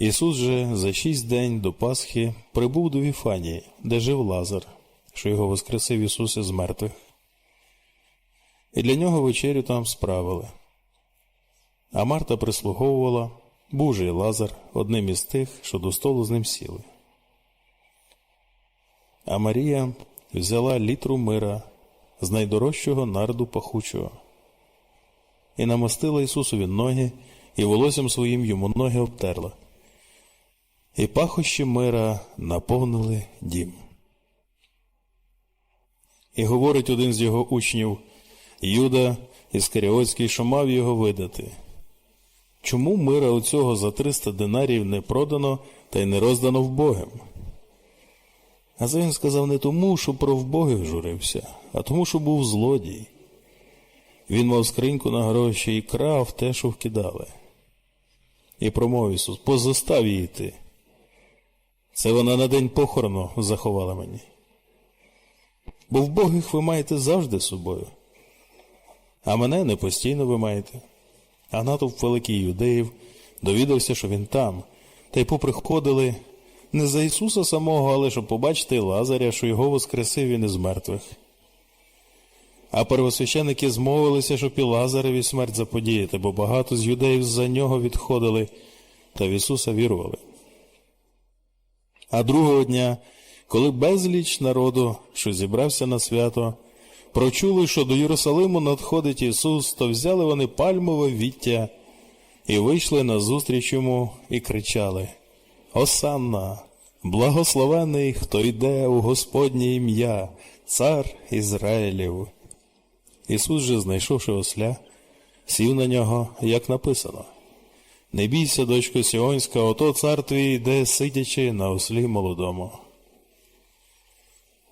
Ісус же за шість день до Пасхи прибув до Віфанії, де жив Лазар, що його воскресив Ісус із мертвих. І для нього вечерю там справили. А Марта прислуговувала, був же й Лазар, одним із тих, що до столу з ним сіли. А Марія взяла літру мира з найдорожчого нарду пахучого і намастила Ісусові ноги, і волоссям своїм йому ноги обтерла. І пахощі мира наповнили дім. І говорить один з його учнів, Юда Іскаріотський, що мав його видати. Чому мира у цього за 300 динарів не продано та й не роздано вбогим? А це він сказав не тому, що про вбогих журився, а тому, що був злодій. Він мав скриньку на гроші і крав те, що вкидали. І промовив Ісус, позостав її ти. Це вона на день похорону заховала мені. Бо вбогих ви маєте завжди з собою, а мене не постійно ви маєте. А натовп великий юдеїв довідався, що він там, та й поприходили не за Ісуса самого, але щоб побачити Лазаря, що його воскресив він із мертвих. А первосвященики змовилися, щоб і Лазареві смерть заподіяти, бо багато з юдеїв за нього відходили та в Ісуса вірували. А другого дня, коли безліч народу, що зібрався на свято, прочули, що до Єрусалиму надходить Ісус, то взяли вони пальмове віття і вийшли назустріч йому і кричали Осанна, благословений, хто йде у Господнє ім'я, цар Ізраїлів. Ісус же, знайшовши осля, сів на нього, як написано. Не бійся, дочко Сіонська, ото цар твій йде, сидячи на ослі молодому.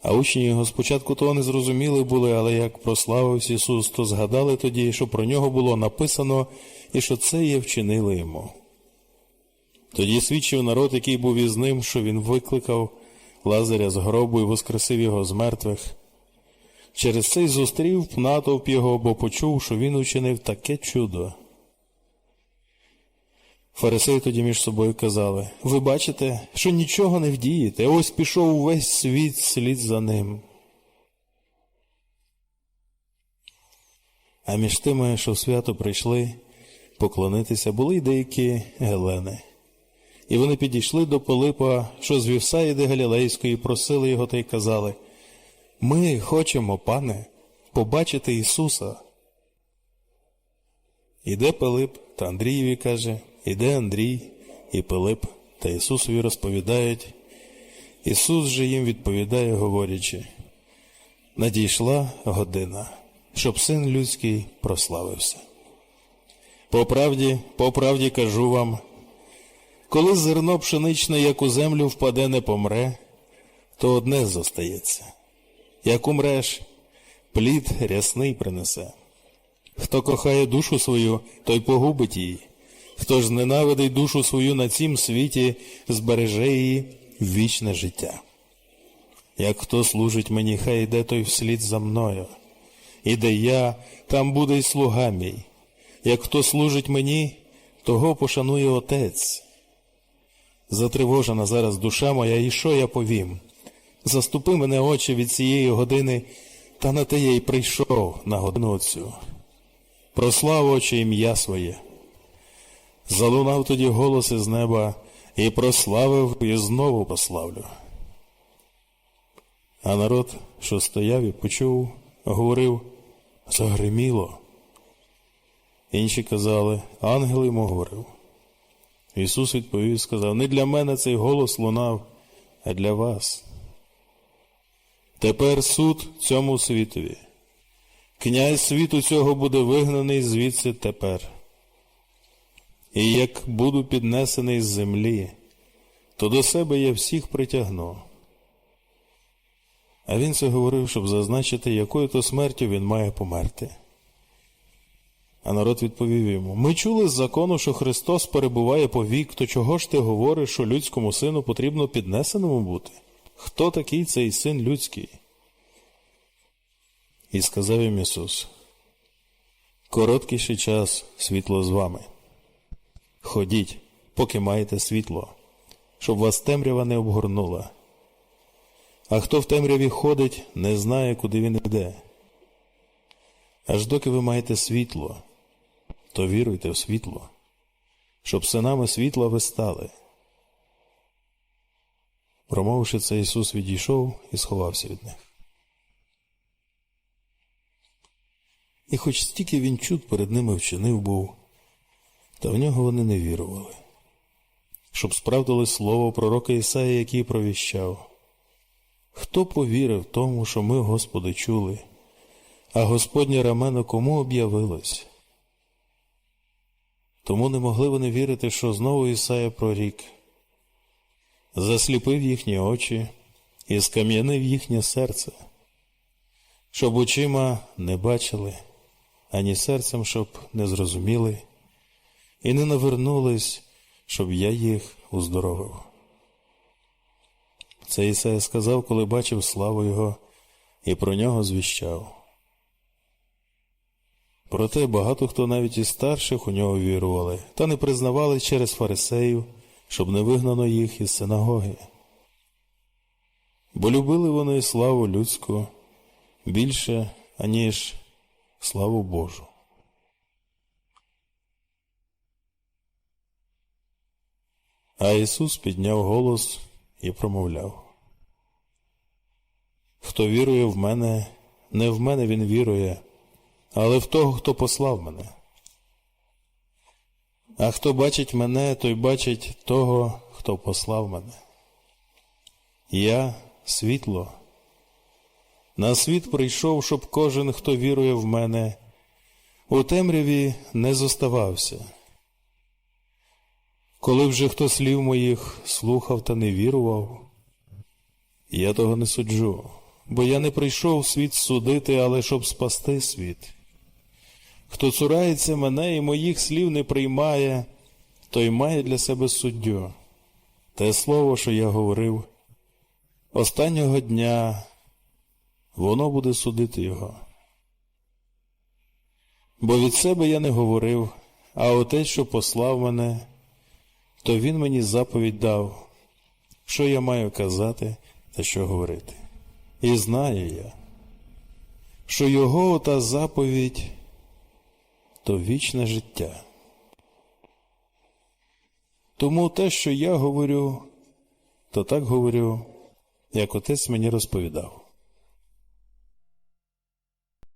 А учні його спочатку того не зрозуміли були, але як прославився Ісус, то згадали тоді, що про нього було написано і що це є вчинили йому. Тоді свідчив народ, який був із ним, що він викликав Лазаря з гробу і воскресив його з мертвих. Через це й зустрів натовп його, бо почув, що він учинив таке чудо. Фарисеї тоді між собою казали Ви бачите, що нічого не вдієте, ось пішов увесь світ слід за ним. А між тими, що в свято прийшли поклонитися, були й деякі гелени. І вони підійшли до Пилипа, що з Вівсаїди Галілейської, просили його та й казали Ми хочемо, пане, побачити Ісуса. Іде Пилип та Андрієві каже, іде Андрій і Пилип та Ісусові розповідають. Ісус же їм відповідає, говорячи, надійшла година, щоб син людський прославився. По правді, по правді кажу вам, коли зерно пшеничне, як у землю впаде, не помре, то одне зостається. Як умреш, плід рясний принесе. Хто кохає душу свою, той погубить її. Хто ж ненавидить душу свою на цім світі, збереже її вічне життя. Як хто служить мені, хай йде той вслід за мною. І де я, там буде й слуга мій. Як хто служить мені, того пошанує Отець. Затривожена зараз душа моя, і що я повім? Заступи мене, очі, від цієї години, та на те я й прийшов на годину цю. Прослав очі ім'я своє. Залунав тоді голос із неба і прославив, і знову пославлю. А народ, що стояв і почув, говорив загриміло. Інші казали, ангел йому говорив. Ісус відповів і сказав, не для мене цей голос лунав, а для вас. Тепер суд цьому світові. Князь світу цього буде вигнаний звідси тепер. І як буду піднесений з землі, то до себе я всіх притягну. А він це говорив, щоб зазначити, якою то смертю він має померти. А народ відповів йому: Ми чули з закону, що Христос перебуває по вік, то чого ж ти говориш, що людському сину потрібно піднесеному бути? Хто такий цей син людський? І сказав їм Ісус: Короткий ще час світло з вами. Ходіть, поки маєте світло, щоб вас темрява не обгорнула. А хто в темряві ходить, не знає, куди він йде. Аж доки ви маєте світло, то віруйте в світло, щоб синами світла ви стали. Промовивши це, Ісус відійшов і сховався від них. І хоч стільки він чуд перед ними вчинив був, та в нього вони не вірували, щоб справдили слово пророка Ісаї, який провіщав. Хто повірив тому, що ми, Господи, чули, а Господнє рамено кому об'явилось? Тому не могли вони вірити, що знову Ісая прорік, засліпив їхні очі і скам'янив їхнє серце, щоб очима не бачили, ані серцем, щоб не зрозуміли, і не навернулись, щоб я їх уздоровив. Це Ісая сказав, коли бачив славу Його і про нього звіщав. Проте багато хто навіть із старших у нього вірували, та не признавали через фарисеїв, щоб не вигнано їх із синагоги. Бо любили вони славу людську більше, аніж славу Божу. А Ісус підняв голос і промовляв. Хто вірує в мене, не в мене він вірує, але в того, хто послав мене. А хто бачить мене, той бачить того, хто послав мене. Я світло. На світ прийшов, щоб кожен, хто вірує в мене, у темряві не зоставався. Коли вже хто слів моїх слухав та не вірував, я того не суджу, бо я не прийшов світ судити, але щоб спасти світ. Хто цурається мене і моїх слів не приймає, той має для себе суддю. Те слово, що я говорив, останнього дня воно буде судити його. Бо від себе я не говорив, а отець, що послав мене, то він мені заповідь дав, що я маю казати та що говорити. І знаю я, що його та заповідь то вічне життя. Тому те, що я говорю, то так говорю, як отець мені розповідав.